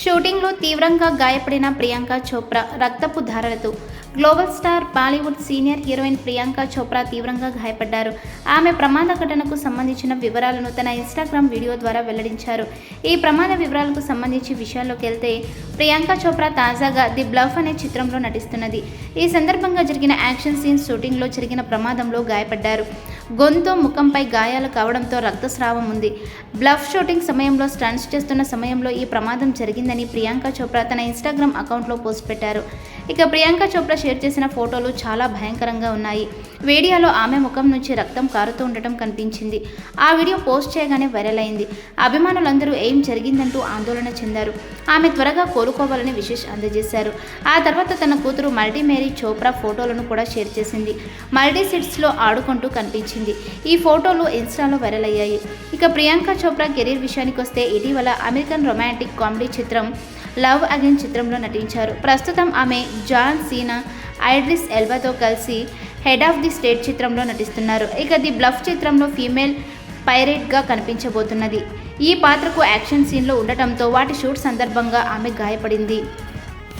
షూటింగ్లో తీవ్రంగా గాయపడిన ప్రియాంక చోప్రా రక్తపు ధారలతో global star Bollywood senior heroine Priyanka Chopra తీవ్రంగా గాయపడ్డారు. ఆమె ప్రమాద ఘటనకు సంబంధించిన వివరాలను తన ఇన్స్టాగ్రామ్ వీడియో ద్వారా వెల్లడించారు. ఈ ప్రమాద వివరాలకు సంబంధించి విషయాల్లోకి వెళ్తే ప్రియాంక చోప్రా తాజాగా ది బ్లఫ్ అనే చిత్రంలో నటిస్తున్నది. ఈ సందర్భంగా జరిగిన యాక్షన్ సీన్ షూటింగ్లో జరిగిన ప్రమాదంలో గాయపడ్డారు. గొంతు ముఖంపై గాయాలు కావడంతో రక్తస్రావం ఉంది. బ్లఫ్ షూటింగ్ సమయంలో స్టంట్స్ చేస్తున్న సమయంలో ఈ ప్రమాదం జరిగిందని ప్రియాంక చోప్రా తన ఇన్స్టాగ్రామ్ అకౌంట్లో పోస్ట్ పెట్టారు. ఇక ప్రియాంక చోప్రా షేర్ చేసిన ఫోటోలు చాలా భయంకరంగా ఉన్నాయి. వీడియోలో ఆమె ముఖం నుంచి రక్తం కారుతూ ఉండటం కనిపించింది. ఆ వీడియో పోస్ట్ చేయగానే వైరల్ అయింది. అభిమానులందరూ ఏం జరిగిందంటూ ఆందోళన చెందారు. ఆమె త్వరగా కోలుకోవాలని విశేష్ అందజేశారు. ఆ తర్వాత తన కూతురు మల్టీ మేరీ చోప్రా ఫోటోలను కూడా షేర్ చేసింది. మల్టీ సిట్స్లో ఆడుకుంటూ కనిపించింది. ఈ ఫోటోలు ఇన్స్టాలో వైరల్ అయ్యాయి. ఇక ప్రియాంక చోప్రా కెరీర్ విషయానికి వస్తే ఇటీవల అమెరికన్ రొమాంటిక్ కామెడీ చిత్రం లవ్ అగైన్ చిత్రంలో నటించారు. ప్రస్తుతం ఆమె జాన్ సీనా ఐడ్రిస్ ఎల్బాతో కలిసి హెడ్ ఆఫ్ ది స్టేట్ చిత్రంలో నటిస్తున్నారు. ఇక ది బ్లఫ్ చిత్రంలో ఫీమేల్ పైరేట్గా కనిపించబోతున్నది. ఈ పాత్రకు యాక్షన్ సీన్లో ఉండటంతో వాటి షూట్ సందర్భంగా ఆమె గాయపడింది.